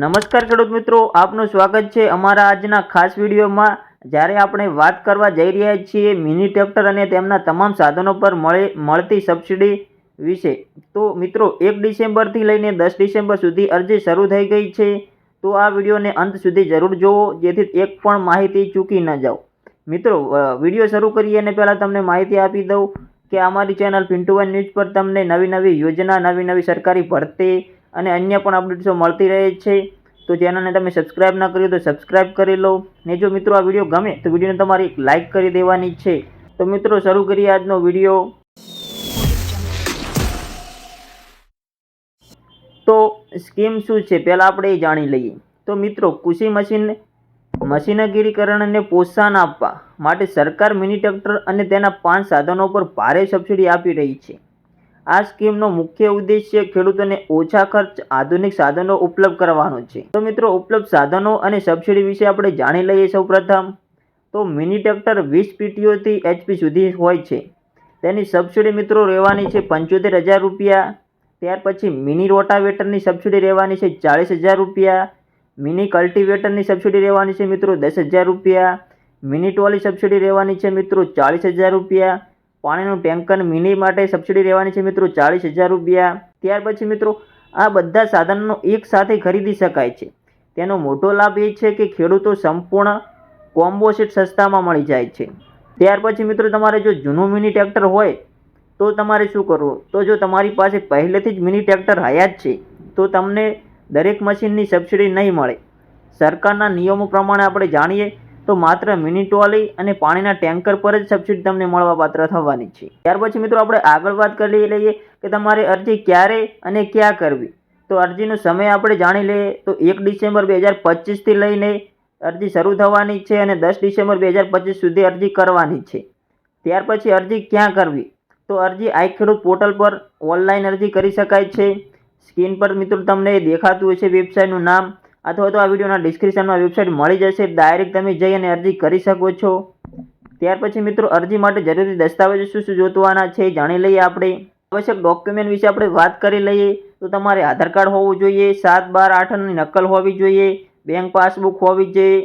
નમસ્કાર ખેડૂત મિત્રો, આપનું સ્વાગત છે અમારા આજના ખાસ વિડીયોમાં. જ્યારે આપણે વાત કરવા જઈ રહ્યા છીએ મિની ટ્રેક્ટર અને તેમના તમામ સાધનો પર મળે, મળતી સબસિડી વિશે. તો મિત્રો, એક ડિસેમ્બરથી લઈને દસ ડિસેમ્બર સુધી અરજી શરૂ થઈ ગઈ છે. તો આ વિડીયોને અંત સુધી જરૂર જોવો, જેથી એક પણ માહિતી ચૂકી ન જાઓ. મિત્રો વીડિયો શરૂ કરીએ અને પહેલાં તમને માહિતી આપી દઉં કે અમારી ચેનલ પિન્ટુ વન ન્યૂઝ પર તમને નવી નવી યોજના નવી નવી સરકારી ભરતી અને અન્ય પણ અપડેટ્સો મળતી રહે છે. તો ચેનલને તમે સબસ્ક્રાઈબ ન કર્યું તો સબસ્ક્રાઈબ કરી લો. ને જો મિત્રો આ વીડિયો ગમે તો વિડીયોને તમારી એક લાઇક કરી દેવાની છે. તો મિત્રો શરૂ કરીએ આજનો વીડિયો. તો સ્કીમ શું છે પહેલાં આપણે એ જાણી લઈએ. તો મિત્રો કૃષિ મશીન મશીનગીરીકરણને પ્રોત્સાહન આપવા માટે સરકાર મિની ટ્રેક્ટર અને તેના પાંચ સાધનો પર ભારે સબસિડી આપી રહી છે. આ સ્કીમનો મુખ્ય ઉદ્દેશ્ય ખેડૂતોને ઓછા ખર્ચ, આધુનિક સાધનો ઉપલબ્ધ કરવાનો છે. તો મિત્રો, ઉપલબ્ધ સાધનો અને સબસિડી વિશે આપણે જાણી લઈએ સૌપ્રથમ. તો મિની ટ્રેક્ટર વીસ પીટીઓથી એચપી સુધી હોય છે. તેની સબસિડી મિત્રો રહેવાની છે પંચોતેર હજાર રૂપિયા. ત્યાર પછી મિની રોટાવેટરની સબસિડી રહેવાની છે ચાળીસ હજાર રૂપિયા. મિની કલ્ટિવેટરની સબસિડી રહેવાની છે મિત્રો દસ હજાર રૂપિયા. મિની ટોલી સબસિડી રહેવાની છે મિત્રો ચાળીસ હજાર રૂપિયા. પાણીનું ટેન્કર મિની માટે સબસિડી રહેવાની છે મિત્રો, ચાળીસ હજાર રૂપિયા. ત્યાર પછી મિત્રો, આ બધા સાધનો એક સાથે ખરીદી શકાય છે. તેનો મોટો લાભ એ છે કે ખેડૂતો સંપૂર્ણ કોમ્બો સસ્તામાં મળી જાય છે. ત્યાર પછી મિત્રો, તમારે જો જૂનું મિની ટ્રેક્ટર હોય, તો તમારે શું કરવું? તો જો તમારી પાસે પહેલેથી જ મિની ટ્રેક્ટર હયાત છે, તો તમને દરેક મશીનની સબસિડી નહીં મળે. સરકારના નિયમો પ્રમાણે આપણે જાણીએ તો માત્ર મિની ટ્રોલી અને પાણીના ટેન્કર પર જ સબસિડી તમને મળવાપાત્ર થવાની છે. ત્યાર પછી મિત્રો આપણે આગળ વાત કરી લઈએ કે તમારે અરજી ક્યારે અને ક્યાં કરવી. તો અરજીનો સમય આપણે જાણી લઈએ તો એક ડિસેમ્બર બે હજાર પચીસથી લઈને અરજી શરૂ થવાની છે અને દસ ડિસેમ્બર બે હજાર પચીસ સુધી અરજી કરવાની છે. ત્યાર પછી અરજી ક્યાં કરવી? તો અરજી આઈ ખેડૂત પોર્ટલ પર ઓનલાઈન અરજી કરી શકાય છે. સ્ક્રીન પર મિત્રો તમને દેખાતું હશે વેબસાઇટનું નામ અથવા તો આ વિડીયોના ડિસ્ક્રિપ્શનમાં વેબસાઇટ મળી જશે. ડાયરેક્ટ તમે જઈ અને અરજી કરી શકો છો. ત્યાર પછી મિત્રો, અરજી માટે જરૂરી દસ્તાવેજો શું શું જોતવાના છે જાણી લઈએ આપણે. આવશ્યક ડોક્યુમેન્ટ વિશે આપણે વાત કરી લઈએ. તો તમારે આધાર કાર્ડ હોવું જોઈએ, સાત બાર આઠની નકલ હોવી જોઈએ બેંક પાસબુક હોવી જોઈએ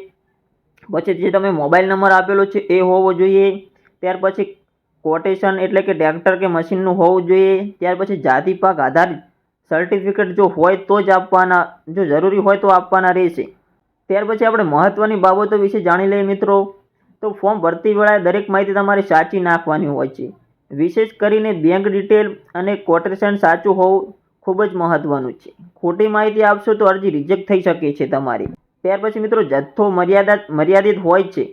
પછી જે તમે મોબાઈલ નંબર આપેલો છે એ હોવો જોઈએ. ત્યાર પછી કોટેશન એટલે કે ટ્રેક્ટર કે મશીનનું હોવું જોઈએ. ત્યાર પછી જાતિ પાક આધારિત સર્ટિફિકેટ જો હોય તો જ આપવાના, જો જરૂરી હોય તો આપવાના રહેશે. ત્યાર પછી આપણે મહત્ત્વની બાબતો વિશે જાણી લઈએ મિત્રો. તો ફોર્મ ભરતી વેળાએ દરેક માહિતી તમારે સાચી નાખવાની હોય છે. વિશેષ કરીને બેંક ડિટેલ અને કોટેશન સાચું હોવું ખૂબ જ મહત્ત્વનું છે. ખોટી માહિતી આપશો તો અરજી રિજેક્ટ થઈ શકે છે તમારી. ત્યાર પછી મિત્રો જથ્થો મર્યાદા, મર્યાદિત હોય છે,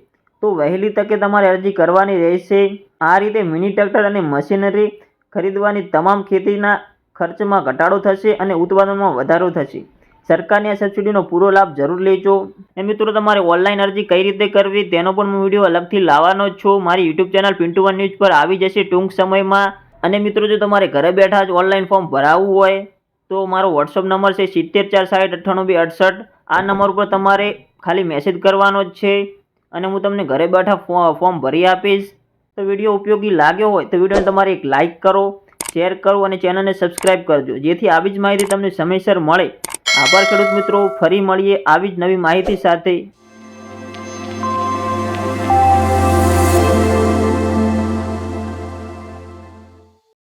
તો વહેલી તકે તમારે અરજી કરવાની રહેશે. આ રીતે મિની ટ્રેક્ટર અને મશીનરી ખરીદવાની તમામ ખેતીના ખર્ચમાં ઘટાડો થશે અને ઉત્પાદનમાં વધારો થશે. સરકારની આ સબસિડીનો પૂરો લાભ જરૂર લેજો. અને મિત્રો, તમારે ઓનલાઈન અરજી કઈ રીતે કરવી તેનો પણ હું વીડિયો અલગથી લાવવાનો છું. મારી YouTube channel Pintu one news પર આવી જશે ટૂંક સમયમાં. અને મિત્રો, જો તમારે ઘરે બેઠા જ ઓનલાઈન ફોર્મ ભરાવવું હોય, તો મારો વોટ્સઅપ નંબર છે સિત્તેર ચાર સાઠ અઠ્ઠાણું બે અડસઠ. આ નંબર ઉપર તમારે ખાલી મેસેજ કરવાનો જ છે. અને હું તમને ઘરે બેઠા ફોર્મ ભરી આપીશ. તો વીડિયો ઉપયોગી લાગ્યો હોય તો વિડીયોને તમારે એક લાઇક કરો. શેર કરો અને ચેનલને સબસ્ક્રાઇબ કરજો. જેથી આવી જ માહિતી તમને સમયસર મળે. આભાર ખેડૂત મિત્રો. ફરી મળીએ આવી જ નવી માહિતી સાથે.